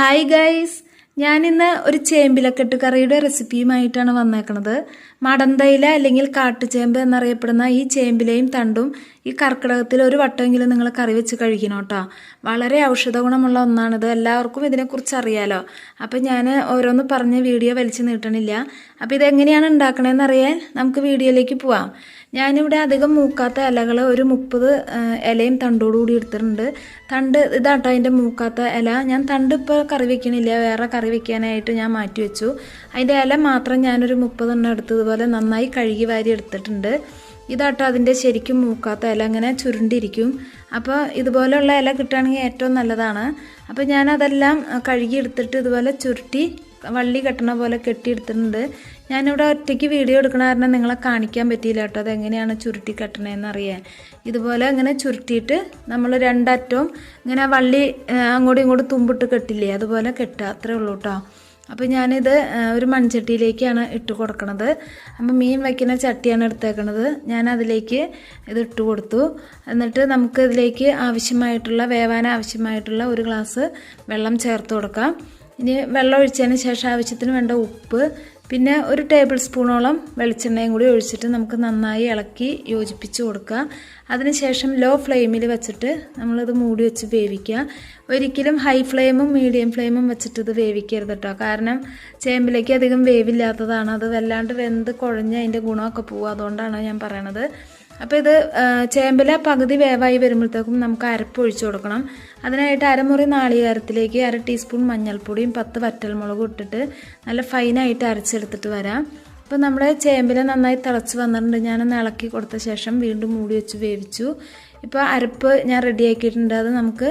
Hi guys, ഞാനിന്ന് ഒരു ചേമ്പിലക്കെട്ട് കറിയുടെ റെസിപ്പിയുമായിട്ടാണ് വന്നേക്കുന്നത് മടന്തയില അല്ലെങ്കിൽ കാട്ടുചേമ്പ് എന്നറിയപ്പെടുന്ന ഈ ചേമ്പിലയും തണ്ടും ഈ കർക്കിടകത്തിൽ ഒരു വട്ടമെങ്കിലും നിങ്ങൾ കറി വെച്ച് കഴിക്കണം കേട്ടോ. വളരെ ഔഷധ ഗുണമുള്ള ഒന്നാണിത്. എല്ലാവർക്കും ഇതിനെക്കുറിച്ച് അറിയാലോ. അപ്പം ഞാൻ ഓരോന്ന് പറഞ്ഞ് വീഡിയോ വലിച്ചു നീട്ടണില്ല. അപ്പം ഇതെങ്ങനെയാണ് ഉണ്ടാക്കണതെന്ന് അറിയാൻ നമുക്ക് വീഡിയോയിലേക്ക് പോവാം. ഞാനിവിടെ അധികം മൂക്കാത്ത ഇലകൾ ഒരു മുപ്പത് ഇലയും തണ്ടോടുകൂടി എടുത്തിട്ടുണ്ട്. തണ്ട് ഇതാട്ടോ അതിന്റെ മൂക്കാത്ത ഇല. ഞാൻ തണ്ട് ഇപ്പോൾ കറി വെക്കണില്ല. വേറെ കറി വെക്കാനായിട്ട് ഞാൻ മാറ്റി വെച്ചു. അതിന്റെ ഇല മാത്രം ഞാനൊരു മുപ്പതെണ്ണം എടുത്തതുപോലെ നന്നായി കഴുകി വാരി എടുത്തിട്ടുണ്ട്. ഇതാട്ടോ അതിന്റെ ശരിക്കും മൂക്കാത്ത ഇല അങ്ങനെ ചുരുണ്ടിരിക്കും. അപ്പോൾ ഇതുപോലെയുള്ള ഇല കിട്ടുകയാണെങ്കിൽ ഏറ്റവും നല്ലതാണ്. അപ്പോൾ ഞാനതെല്ലാം കഴുകി എടുത്തിട്ട് ഇതുപോലെ ചുരുട്ടി വള്ളി കെട്ടണ പോലെ കെട്ടിയെടുത്തിട്ടുണ്ട്. ഞാനിവിടെ ഒറ്റയ്ക്ക് വീഡിയോ എടുക്കണ കാരണം നിങ്ങളെ കാണിക്കാൻ പറ്റിയില്ല കേട്ടോ. അതെങ്ങനെയാണ് ചുരുട്ടി കെട്ടണതെന്ന് അറിയാൻ. ഇതുപോലെ അങ്ങനെ ചുരുട്ടിയിട്ട് നമ്മൾ രണ്ടറ്റവും ഇങ്ങനെ വള്ളി അങ്ങോട്ടും ഇങ്ങോട്ടും തുമ്പിട്ട് കെട്ടില്ലേ? അതുപോലെ കെട്ടുക. അത്രേ ഉള്ളൂ കേട്ടോ. അപ്പോൾ ഞാനിത് ഒരു മൺചട്ടിയിലേക്കാണ് ഇട്ട് കൊടുക്കണത്. അപ്പോൾ മീൻ വയ്ക്കുന്ന ചട്ടിയാണ് എടുത്തേക്കണത്. ഞാൻ അതിലേക്ക് ഇത് ഇട്ട് കൊടുത്തു. എന്നിട്ട് നമുക്ക് ഇതിലേക്ക് ആവശ്യമായിട്ടുള്ള വേവാൻ ആവശ്യമായിട്ടുള്ള ഒരു ഗ്ലാസ് വെള്ളം ചേർത്ത് കൊടുക്കാം. ഇനി വെള്ളം ഒഴിച്ചതിന് ശേഷം ആവശ്യത്തിന് വേണ്ട ഉപ്പ് പിന്നെ ഒരു ടേബിൾ സ്പൂണോളം വെളിച്ചെണ്ണയും കൂടി ഒഴിച്ചിട്ട് നമുക്ക് നന്നായി ഇളക്കി യോജിപ്പിച്ച് കൊടുക്കുക. അതിനുശേഷം ലോ ഫ്ലെയിമിൽ വെച്ചിട്ട് നമ്മളിത് മൂടി വെച്ച് വേവിക്കുക. ഒരിക്കലും ഹൈ ഫ്ലെയിമും മീഡിയം ഫ്ലെയിമും വെച്ചിട്ട് ഇത് വേവിക്കരുത് കേട്ടോ കാരണം ചേമ്പിലേക്ക് അധികം വേവില്ലാത്തതാണ്. അത് വല്ലാണ്ട് വെന്ത് കുഴഞ്ഞ് അതിന്റെ ഗുണമൊക്കെ പോകും അതുകൊണ്ടാണ് ഞാൻ പറയണത്. അപ്പോൾ ഇത് ചേമ്പല പകുതി വേവായി വരുമ്പോഴത്തേക്കും നമുക്ക് അരപ്പ് ഒഴിച്ചു കൊടുക്കണം. അതിനായിട്ട് അരമുറി നാളികേരത്തിലേക്ക് അര ടീസ്പൂൺ മഞ്ഞൾപ്പൊടിയും പത്ത് വറ്റൽമുളകും ഇട്ടിട്ട് നല്ല ഫൈനായിട്ട് അരച്ചെടുത്തിട്ട് വരാം. അപ്പോൾ നമ്മുടെ ചേമ്പില നന്നായി തിളച്ച് വന്നിട്ടുണ്ട്. ഞാനൊന്ന് ഇളക്കി കൊടുത്ത ശേഷം വീണ്ടും മൂടി വെച്ച് വേവിച്ചു. ഇപ്പോൾ അരപ്പ് ഞാൻ റെഡിയാക്കിയിട്ടുണ്ട്. അത് നമുക്ക്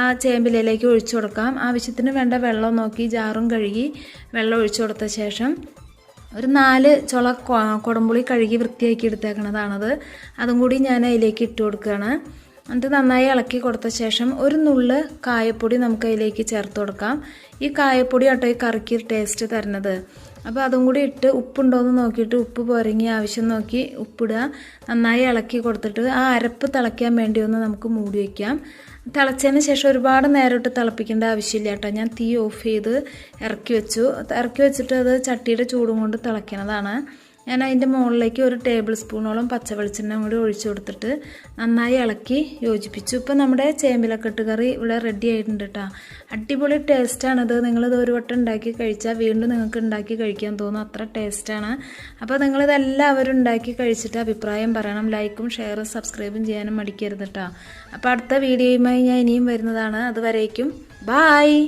ആ ചേമ്പിലയിലേക്ക് ഒഴിച്ചു കൊടുക്കാം. ആവശ്യത്തിന് വേണ്ട വെള്ളം നോക്കി ജാറും കഴുകി വെള്ളം ഒഴിച്ചു കൊടുത്ത ശേഷം ഒരു നാല് ചുള കുടംപുളി കഴുകി വൃത്തിയാക്കി എടുത്തേക്കണതാണത്. അതും കൂടി ഞാൻ അതിലേക്ക് ഇട്ട് കൊടുക്കുകയാണ്. എന്നിട്ട് നന്നായി ഇളക്കി കൊടുത്ത ശേഷം ഒരു നുള്ള് കായപ്പൊടി നമുക്ക് അതിലേക്ക് ചേർത്ത് കൊടുക്കാം. ഈ കായപ്പൊടി ആട്ടോ ഈ കറിക്ക് ടേസ്റ്റ് തരുന്നത്. അപ്പോൾ അതും കൂടി ഇട്ട് ഉപ്പുണ്ടോ എന്ന് നോക്കിയിട്ട് ഉപ്പ് പോരങ്ങി ആവശ്യം നോക്കി ഉപ്പിടുക. നന്നായി ഇളക്കി കൊടുത്തിട്ട് ആ അരപ്പ് തിളയ്ക്കാൻ വേണ്ടി ഒന്ന് നമുക്ക് മൂടി വയ്ക്കാം തിളച്ചതിന് ശേഷം ഒരുപാട് നേരം ഇട്ട് തിളപ്പിക്കേണ്ട ആവശ്യമില്ല കേട്ടോ. ഞാൻ തീ ഓഫ് ചെയ്ത് ഇറക്കി വെച്ചു. ഇറക്കി വെച്ചിട്ട് അത് ചട്ടിയുടെ ചൂടും കൊണ്ട് തിളയ്ക്കണതാണ്. ഞാൻ അതിന്റെ മുകളിലേക്ക് ഒരു ടേബിൾ സ്പൂണോളം പച്ച വെളിച്ചെണ്ണ കൂടി ഒഴിച്ചു കൊടുത്തിട്ട് നന്നായി ഇളക്കി യോജിപ്പിച്ചു. ഇപ്പോൾ നമ്മുടെ ചേമ്പിലക്കെട്ട് കറി ഇവിടെ റെഡി ആയിട്ടുണ്ട് കേട്ടോ അടിപൊളി ടേസ്റ്റാണിത് നിങ്ങളിത് ഒരു വട്ടം ഉണ്ടാക്കി കഴിച്ചാൽ വീണ്ടും നിങ്ങൾക്ക് ഉണ്ടാക്കി കഴിക്കാൻ തോന്നും. അത്ര ടേസ്റ്റാണ് അപ്പോൾ നിങ്ങളിതെല്ലാവരും ഉണ്ടാക്കി കഴിച്ചിട്ട് അഭിപ്രായം പറയണം. ലൈക്കും ഷെയറും സബ്സ്ക്രൈബും ചെയ്യാനും മടിക്കരുത് കേട്ടോ അപ്പോൾ അടുത്ത വീഡിയോയുമായി ഞാൻ ഇനിയും വരുന്നതാണ്. അതുവരേക്കും ബായ്